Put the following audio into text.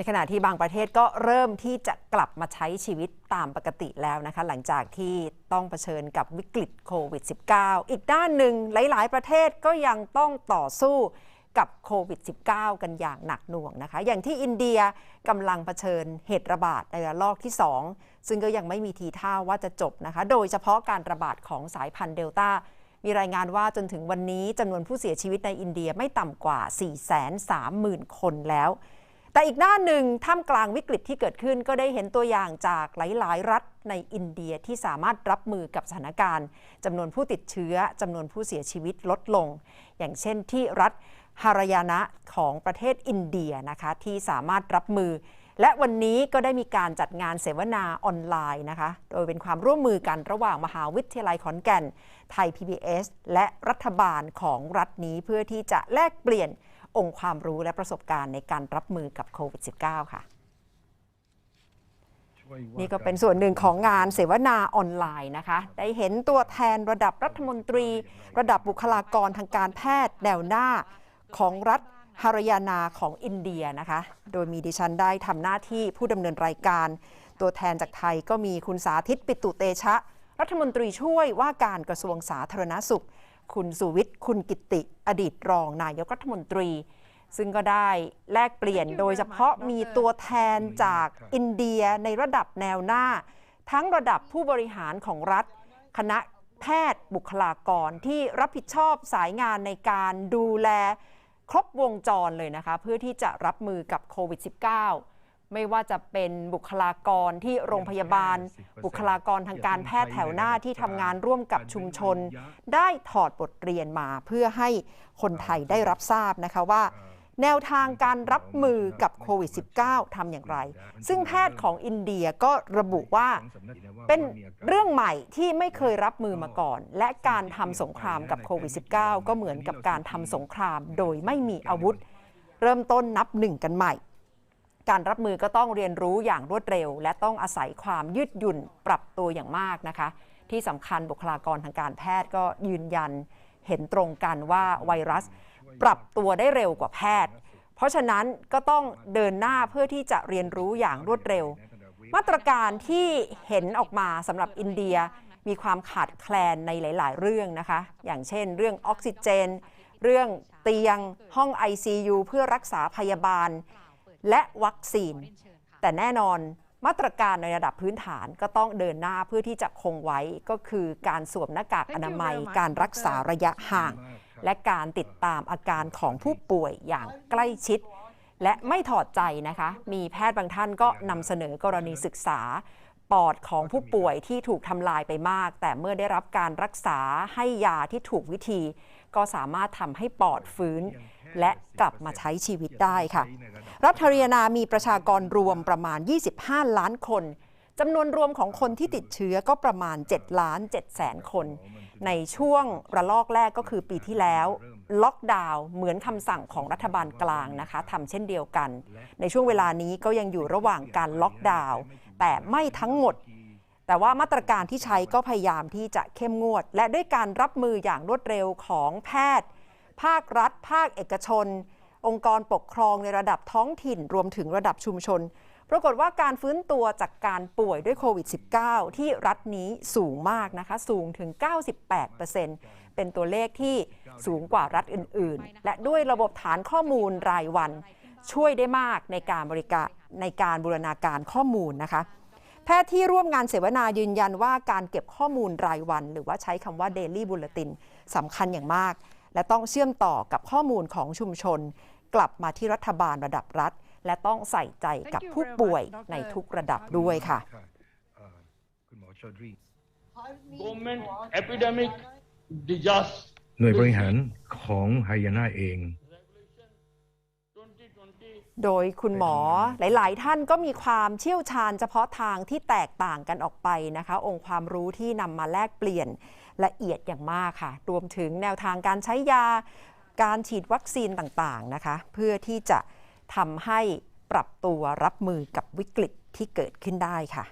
ในขณะที่บางประเทศก็เริ่มที่จะกลับมาใช้ชีวิตตามปกติแล้วนะคะ หลังจากที่ต้องเผชิญกับวิกฤตโควิด -19 อีกด้านหนึ่งหลาย ๆ ประเทศก็ยังต้องต่อสู้กับโควิด -19 กันอย่างหนักหน่วงนะคะ อย่างที่อินเดียกำลังเผชิญเหตุระบาดในระลอกที่ 2 ซึ่งก็ยังไม่มีทีท่าว่าจะจบนะคะ โดยเฉพาะการระบาดของสายพันธุ์เดลต้า มีรายงานว่าจนถึงวันนี้จำนวนผู้เสียชีวิตในอินเดียไม่ต่ำกว่า 430,000 คนแล้ว แต่อีกด้านหนึ่งท่ามกลางวิกฤตที่เกิดขึ้นก็ได้เห็นตัวอย่างจากหลาย ๆ รัฐในอินเดียที่สามารถรับมือกับสถานการณ์จำนวนผู้ติดเชื้อจำนวนผู้เสียชีวิตลดลง อย่างเช่นที่รัฐฮารายานะของประเทศอินเดียนะคะที่สามารถรับมือ และวันนี้ก็ได้มีการจัดงานเสวนาออนไลน์นะคะโดยเป็นความร่วมมือกันระหว่างมหาวิทยาลัยขอนแก่น ไทย PBS และรัฐบาลของรัฐนี้เพื่อที่จะแลกเปลี่ยน องค์ความรู้และประสบการณ์ในการรับมือกับโควิด -19 ค่ะนี่ก็เป็นส่วนหนึ่งของงานเสวนาออนไลน์นะคะ ได้เห็นตัวแทนระดับรัฐมนตรี ระดับบุคลากรทางการแพทย์แนวหน้าของรัฐฮารายานาของอินเดียนะคะ โดยมีดิฉันได้ทำหน้าที่ผู้ดำเนินรายการ ตัวแทนจากไทยก็มีคุณสาธิตปิตุเตชะ รัฐมนตรีช่วยว่าการกระทรวงสาธารณสุข คุณสุวิทย์ คุณกิติ อดีตรองนายกรัฐมนตรี ซึ่งก็ได้แลกเปลี่ยนโดยเฉพาะมีตัวแทนจากอินเดียในระดับแนวหน้า ทั้งระดับผู้บริหารของรัฐ คณะแพทย์บุคลากรที่รับผิดชอบสายงานในการดูแลครบวงจรเลยนะคะ เพื่อที่จะรับมือกับโควิด -19 ไม่ว่าจะเป็นบุคลากรที่โรงพยาบาล บุคลากรทางการแพทย์แถวหน้าที่ทำงานร่วมกับชุมชน ได้ถอดบทเรียนมาเพื่อให้คนไทยได้รับทราบนะคะว่า แนวทางการรับมือกับโควิด -19 ทำอย่างไร ซึ่งแพทย์ของอินเดียก็ระบุว่า เป็นเรื่องใหม่ที่ไม่เคยรับมือมาก่อน และการทำสงครามกับโควิด -19 ก็เหมือนกับการทำสงครามโดยไม่มีอาวุธ เริ่มต้นนับหนึ่งกันใหม่ การรับมือก็ต้องเรียนรู้อย่างรวดเร็ว และต้องอาศัยความยืดหยุ่นปรับตัวอย่างมากนะคะ ที่สำคัญบุคลากรทางการแพทย์ก็ยืนยันเห็นตรงกันว่าไวรัส ปรับตัวได้เร็วกว่าแพทย์ เพราะฉะนั้นก็ต้องเดินหน้าเพื่อที่จะเรียนรู้อย่างรวดเร็ว มาตรการที่เห็นออกมาสำหรับอินเดียมีความขาดแคลนในหลาย ๆ เรื่องนะคะ อย่างเช่น เรื่องออกซิเจน เรื่องเตียงห้อง ICU เพื่อรักษาพยาบาล และวัคซีน แต่แน่นอนมาตรการในระดับพื้นฐานก็ต้องเดินหน้าเพื่อที่จะคงไว้ก็คือการสวมหน้ากากอนามัย การรักษาระยะห่าง และการติดตามอาการของผู้ป่วยอย่างใกล้ชิด และไม่ถอดใจนะคะ มีแพทย์บางท่านก็นำเสนอกรณีศึกษา ปอดของผู้ป่วยที่ถูกทำลายไปมาก แต่เมื่อได้รับการรักษาให้ยาที่ถูกวิธี ก็สามารถทำให้ปอดฟื้น และกลับมาใช้ชีวิตได้ค่ะ รัฐฮาริยานามีประชากรรวมประมาณ 25 ล้านคนจำนวนรวมของคนที่ติดเชื้อก็ประมาณ 7 ล้าน7แสนคน ในช่วงระลอกแรกก็คือปีที่แล้ว ล็อกดาวน์เหมือนคำสั่งของรัฐบาลกลางนะคะทำเช่นเดียวกัน ในช่วงเวลานี้ก็ยังอยู่ระหว่างการล็อกดาวน์แต่ไม่ทั้งหมด แต่ว่ามาตรการที่ใช้ก็พยายามที่จะเข้มงวด และด้วยการรับมืออย่างรวดเร็วของแพทย์ ภาครัฐ ภาคเอกชน องค์กรปกครองในระดับท้องถิ่นรวมถึงระดับชุมชน ปรากฏว่าการฟื้นตัวจากการป่วยด้วยโควิด -19 ที่รัฐนี้สูงมากนะคะ สูงถึง 98%เป็นตัวเลขที่สูงกว่ารัฐอื่น ๆ และด้วยระบบฐานข้อมูลรายวัน ช่วยได้มากในการบริการในการบูรณาการข้อมูลนะคะแพทย์ที่ร่วมงานเสวนายืนยันว่าการเก็บข้อมูลรายวัน หรือว่าใช้คำว่า Daily Bulletin สำคัญอย่างมาก และต้องเชื่อมต่อกับข้อมูลของชุมชน กลับมาที่รัฐบาลระดับรัฐ และต้องใส่ใจกับผู้ป่วยในทุกระดับด้วยค่ะคุณหมอชอดรี government epidemic disaster หน่วยบริหารของไฮยาน่าเองโดยคุณหมอหลาย ๆ ท่านก็มีความเชี่ยวชาญเฉพาะทางที่แตกต่างกันออกไปนะคะ องค์ความรู้ที่นำมาแลกเปลี่ยนละเอียดอย่างมากค่ะ รวมถึงแนวทางการใช้ยา การฉีดวัคซีนต่างๆนะคะ เพื่อที่จะทำให้ปรับตัวรับมือกับวิกฤตที่เกิดขึ้นได้ค่ะ